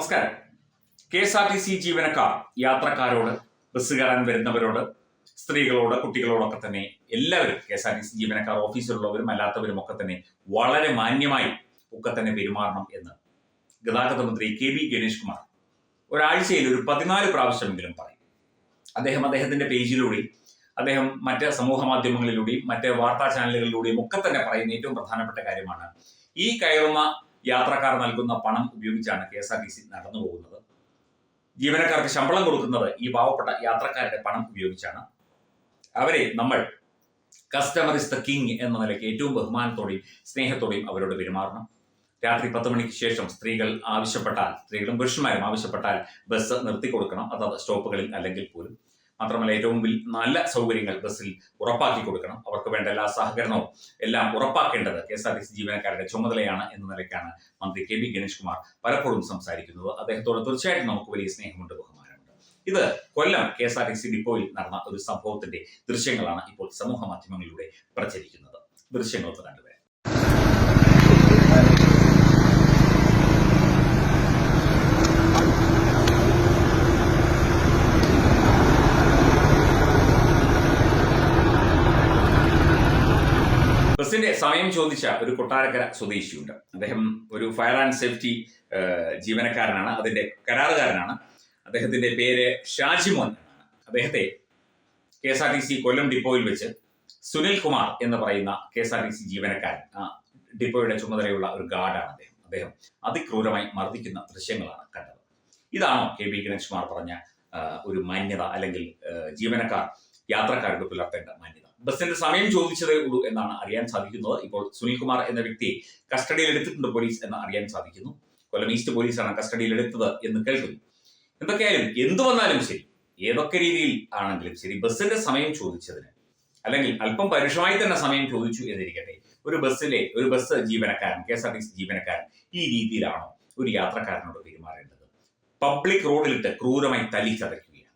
നമസ്കാരം. K S R T C ജീവനക്കാർ യാത്രക്കാരോട് ബസ് കയറാൻ വരുന്നവരോട് സ്ത്രീകളോട് കുട്ടികളോടൊക്കെ തന്നെ എല്ലാവരും K S R T C ജീവനക്കാർ ഓഫീസിലുള്ളവരും അല്ലാത്തവരും ഒക്കെ തന്നെ വളരെ മാന്യമായി ഒക്കെ തന്നെ പെരുമാറണം എന്ന് ഗതാഗത മന്ത്രി കെ ബി ഗണേഷ് കുമാർ ഒരാഴ്ചയിൽ ഒരു പതിനാല് പ്രാവശ്യമെങ്കിലും പറയും. അദ്ദേഹം അദ്ദേഹത്തിന്റെ പേജിലൂടെയും അദ്ദേഹം മറ്റ് സമൂഹ മാധ്യമങ്ങളിലൂടെയും മറ്റ് വാർത്താ ചാനലുകളിലൂടെയും ഒക്കെ തന്നെ പറയുന്ന ഏറ്റവും പ്രധാനപ്പെട്ട കാര്യമാണ് ഈ കയറുന്ന യാത്രക്കാർ നൽകുന്ന പണം ഉപയോഗിച്ചാണ് K S R T C നടന്നു പോകുന്നത്. ജീവനക്കാർക്ക് ശമ്പളം കൊടുക്കുന്നത് ഈ പാവപ്പെട്ട യാത്രക്കാരുടെ പണം ഉപയോഗിച്ചാണ്. അവരെ നമ്മൾ കസ്റ്റമർ ഇസ് ദ കിങ് എന്ന നിലയ്ക്ക് ഏറ്റവും ബഹുമാനത്തോടെയും സ്നേഹത്തോടെയും അവരോട് പെരുമാറണം. രാത്രി പത്ത് മണിക്ക് ശേഷം സ്ത്രീകൾ ആവശ്യപ്പെട്ടാൽ സ്ത്രീകളും പുരുഷന്മാരും ആവശ്യപ്പെട്ടാൽ ബസ് നിർത്തി കൊടുക്കണം അതാത് സ്റ്റോപ്പുകളിൽ അല്ലെങ്കിൽ പോലും. മാത്രമല്ല ഏറ്റവും നല്ല സൗകര്യങ്ങൾ ബസ്സിൽ ഉറപ്പാക്കി കൊടുക്കണം. അവർക്ക് വേണ്ട എല്ലാ സഹകരണവും എല്ലാം ഉറപ്പാക്കേണ്ടത് K S R T C ജീവനക്കാരുടെ ചുമതലയാണ് എന്ന നിലയ്ക്കാണ് മന്ത്രി കെ ബി ഗണേഷ് കുമാർ പലപ്പോഴും സംസാരിക്കുന്നത്. അദ്ദേഹത്തോട് തീർച്ചയായിട്ടും നമുക്ക് വലിയ സ്നേഹമുണ്ട് ബഹുമാനമുണ്ട്. ഇത് Kollam K S R T C ഡിപ്പോയിൽ നടന്ന ഒരു സംഭവത്തിന്റെ ദൃശ്യങ്ങളാണ് ഇപ്പോൾ സമൂഹ മാധ്യമങ്ങളിലൂടെ പ്രചരിക്കുന്നത്. ദൃശ്യങ്ങളൊക്കെ കണ്ടുവരാം. ബസിന്റെ സമയം ചോദിച്ച ഒരു കൊട്ടാരക്കര സ്വദേശിയുണ്ട്. അദ്ദേഹം ഒരു ഫയർ ആൻഡ് സേഫ്റ്റി ജീവനക്കാരനാണ്. അതിന്റെ കരാറുകാരനാണ്. അദ്ദേഹത്തിന്റെ പേര് ഷാജിമോൻ എന്നാണ്. അദ്ദേഹത്തെ K S R T C Kollam ഡിപ്പോയിൽ വെച്ച് സുനിൽ കുമാർ എന്ന് പറയുന്ന K S R T C ജീവനക്കാരൻ. ഡിപ്പോയുടെ ചുമതലയുള്ള ഒരു ഗാർഡാണ് അദ്ദേഹം. അദ്ദേഹം അതിക്രൂരമായി മർദ്ദിക്കുന്ന ദൃശ്യങ്ങളാണ് കണ്ടത്. ഇതാണോ കെ പി ഗണേഷ് കുമാർ പറഞ്ഞ ഒരു മാന്യത അല്ലെങ്കിൽ ജീവനക്കാർ യാത്രക്കാരോട് പുലർത്തേണ്ട മാന്യത? ബസിന്റെ സമയം ചോദിച്ചതേ ഉള്ളൂ എന്നാണ് അറിയാൻ സാധിക്കുന്നത്. ഇപ്പോൾ സുനിൽകുമാർ എന്ന വ്യക്തിയെ കസ്റ്റഡിയിൽ എടുത്തിട്ടുണ്ട് പോലീസ് എന്ന് അറിയാൻ സാധിക്കുന്നു. കൊല്ലം ഈസ്റ്റ് പോലീസാണ് കസ്റ്റഡിയിൽ എടുത്തത് എന്ന് കേൾക്കുന്നു. എന്തൊക്കെയായാലും എന്തു വന്നാലും ശരി ഏതൊക്കെ രീതിയിൽ ആണെങ്കിലും ശരി ബസിന്റെ സമയം ചോദിച്ചതിന് അല്ലെങ്കിൽ അല്പം പരുഷമായി തന്നെ സമയം ചോദിച്ചു എന്നിരിക്കട്ടെ ഒരു ബസ്സിലെ ഒരു ബസ് ജീവനക്കാരൻ K S R T C ജീവനക്കാരൻ ഈ രീതിയിലാണോ ഒരു യാത്രക്കാരനോട് പെരുമാറേണ്ടത്? പബ്ലിക് റോഡിലിട്ട് ക്രൂരമായി തലി ചതയ്ക്കുകയാണ്.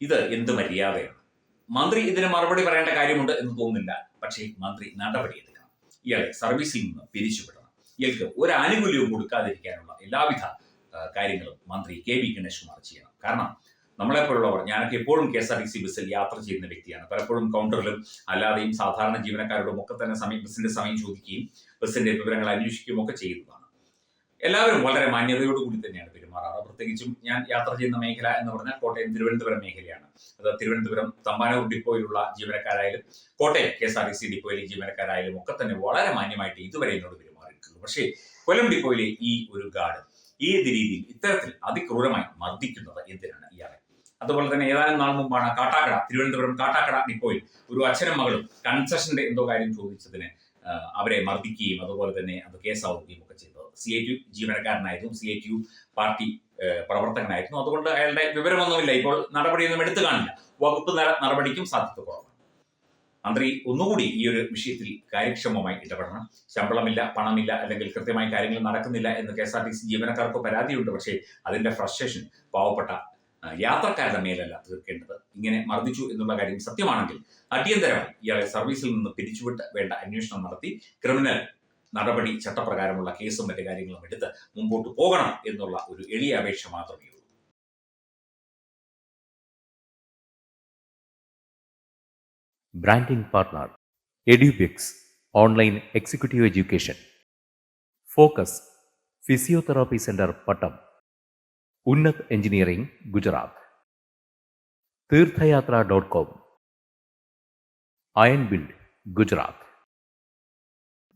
ഇത് എന്ത് മര്യാദയാണ്? മന്ത്രി ഇതിന് മറുപടി പറയേണ്ട കാര്യമുണ്ട് എന്ന് തോന്നുന്നില്ല. പക്ഷേ മന്ത്രി നടപടിയെടുക്കണം ഇയാളെ സർവീസിൽ നിന്ന് പിരിച്ചുവിടണം. ഇയാൾക്ക് ഒരു ആനുകൂല്യവും കൊടുക്കാതിരിക്കാനുള്ള എല്ലാവിധ കാര്യങ്ങളും മന്ത്രി കെ വി ഗണേഷ് കുമാർ ചെയ്യണം. കാരണം നമ്മളെപ്പോലുള്ളവർ ഞാനൊക്കെ എപ്പോഴും K S R T C ബസ്സിൽ യാത്ര ചെയ്യുന്ന വ്യക്തിയാണ്. പലപ്പോഴും കൗണ്ടറിലും അല്ലാതെയും സാധാരണ ജീവനക്കാരോടും ഒക്കെ തന്നെ സമയം ബസ്സിന്റെ സമയം ചോദിക്കുകയും ബസ്സിന്റെ വിവരങ്ങൾ അന്വേഷിക്കുകയും ഒക്കെ ചെയ്യുന്നതാണ്. എല്ലാവരും വളരെ മാന്യതയോടുകൂടി തന്നെയാണ് പെരുമാറാറ്. പ്രത്യേകിച്ചും ഞാൻ യാത്ര ചെയ്യുന്ന മേഖല എന്ന് പറഞ്ഞാൽ കോട്ടയം തിരുവനന്തപുരം മേഖലയാണ്. അത് തിരുവനന്തപുരം തമ്പാനൂർ ഡിപ്പോയിലുള്ള ജീവനക്കാരായാലും Kottayam K S R T C ഡിപ്പോയിലെ ജീവനക്കാരായാലും ഒക്കെ തന്നെ വളരെ മാന്യമായിട്ട് ഇതുവരെ എന്നോട് പെരുമാറിയിട്ടുള്ളൂ പക്ഷേ കൊല്ലം ഡിപ്പോയിലെ ഈ ഒരു ഗാർഡ് ഏത് രീതിയിൽ ഇത്തരത്തിൽ അതിക്രൂരമായി മർദ്ദിക്കുന്നത് എന്തിനാണ് ഇയാളെ? അതുപോലെ തന്നെ ഏതാനും നാൾ മുമ്പാണ് കാട്ടാക്കട തിരുവനന്തപുരം കാട്ടാക്കട ഡിപ്പോയിൽ ഒരു അച്ഛനും മകളും കൺസെഷന്റെ എന്തോ കാര്യം ചോദിച്ചതിന് അവരെ മർദ്ദിക്കുകയും അതുപോലെ തന്നെ അത് കേസാവുകയും ഒക്കെ ചെയ്തത് C I T ജീവനക്കാരനായിരുന്നു. C I T U party പ്രവർത്തകനായിരുന്നു. അതുകൊണ്ട് അയാളുടെ വിവരമൊന്നുമില്ല ഇപ്പോൾ നടപടിയൊന്നും എടുത്തു കാണില്ല. വകുപ്പ് നട- നടപടിക്കും സാധ്യത കുറവാണ്. മന്ത്രി ഒന്നുകൂടി ഈ ഒരു വിഷയത്തിൽ കാര്യക്ഷമമായി ഇടപെടണം. ശമ്പളമില്ല പണമില്ല അല്ലെങ്കിൽ കൃത്യമായി കാര്യങ്ങൾ നടക്കുന്നില്ല എന്ന് K S R T C ജീവനക്കാർക്ക് പരാതിയുണ്ട്. പക്ഷേ അതിന്റെ ഫ്രസ്ട്രേഷൻ പാവപ്പെട്ട യാത്രക്കാരുടെ മേലല്ല തീർക്കേണ്ടത്. ഇങ്ങനെ മർദ്ദിച്ചു എന്നുള്ള കാര്യം സത്യമാണെങ്കിൽ അടിയന്തരമായി ഇയാളെ സർവീസിൽ നിന്ന് പിരിച്ചുവിട്ട് വേണ്ട അന്വേഷണം നടത്തി ക്രിമിനൽ നടപടി ചട്ടപ്രകാരമുള്ള കേസും മറ്റു കാര്യങ്ങളും എടുത്ത് മുമ്പോട്ട് പോകണം എന്നുള്ള ഒരു എളിയ അപേക്ഷ മാത്രമേ ഉള്ളൂ. Branding partner Edubix online executive education focus physiotherapy centre Pattom Unnat engineering Gujarat Tirthayatra dot com iron build Gujarat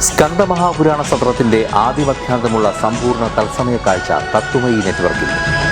സ്കന്ദമഹാപുരാണ സത്രത്തിന്റെ ആദ്യവഖ്യാന്തമുള്ള സമ്പൂർണ തത്സമയ കാഴ്ച തത്വമയി നെറ്റ്വർക്കിൽ.